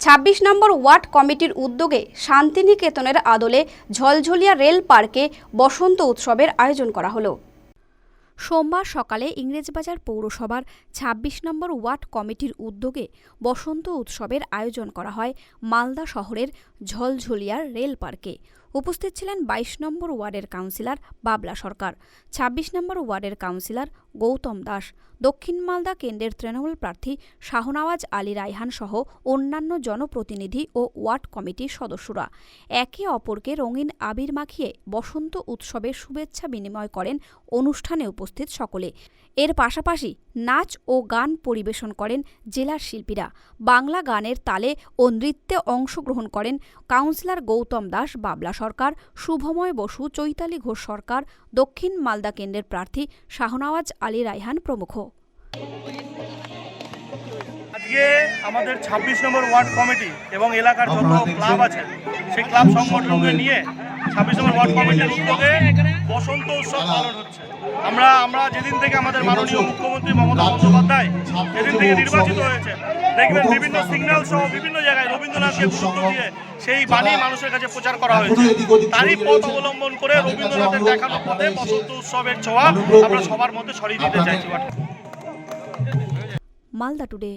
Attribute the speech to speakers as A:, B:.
A: ছাব্বিশ নম্বর ওয়ার্ড কমিটির উদ্যোগে শান্তিনিকেতনের আদলে ঝলঝলিয়া রেল পার্কে বসন্ত উৎসবের আয়োজন করা হলো। সোমবার সকালে ইংরেজবাজার পৌরসভার ২৬ নম্বর ওয়ার্ড কমিটির উদ্যোগে বসন্ত উৎসবের আয়োজন করা হয় মালদা শহরের ঝলঝলিয়ার রেল পার্কে। উপস্থিত ছিলেন ২২ নম্বর ওয়ার্ডের কাউন্সিলর বাবলা সরকার ২৬ নম্বর ওয়ার্ডের কাউন্সিলর গৌতম দাস, দক্ষিণ মালদা কেন্দ্রের তৃণমূল প্রার্থী শাহনওয়াজ আলী রায়হান সহ অন্যান্য জনপ্রতিনিধি ও ওয়ার্ড কমিটির সদস্যরা। একে অপরকে রঙিন আবির মাখিয়ে বসন্ত উৎসবের শুভেচ্ছা বিনিময় করেন অনুষ্ঠানে উপস্থিত সকলে। এর পাশাপাশি নাচ ও গান পরিবেশন করেন জেলার শিল্পীরা। বাংলা গানের তালে ও নৃত্যে অংশগ্রহণ করেন কাউন্সিলর গৌতম দাস বাবলা সরকার। শুভময় বসু চৈতালি ঘোষ সরকার দক্ষিণ মালদা কেন্দ্রের প্রার্থী শাহনওয়াজ আলী রায়হান প্রমুখ।
B: আজকে আমাদের ২৬ নম্বর ওয়ার্ড কমিটি এবং এলাকার যত ক্লাব আছে সেই ক্লাব সংগঠনকে নিয়ে ২৬ নম্বর ওয়ার্ড কমিটির উদ্যোগে বসন্ত উৎসব পালন হচ্ছে। আমরা আমরা যেদিন থেকে আমাদের মাননীয় মুখ্যমন্ত্রী মমতা বন্দ্যোপাধ্যায় যেদিন থেকে নির্বাচিত হয়েছে দেখবেন বিভিন্ন সিগন্যাল সহ বিভিন্ন জায়গায় রবীন্দ্রনাথকে গুরুত্ব দিয়ে সেই বাণী মানুষের কাছে প্রচার করা হয়েছে। তারই পথ অবলম্বন করে রবীন্দ্রনাথের দেখানো পথে বসন্ত উৎসবের ছোঁয়া আমরা সবার মধ্যে ছড়িয়ে দিতে চাইছি।
A: মালদা টুডে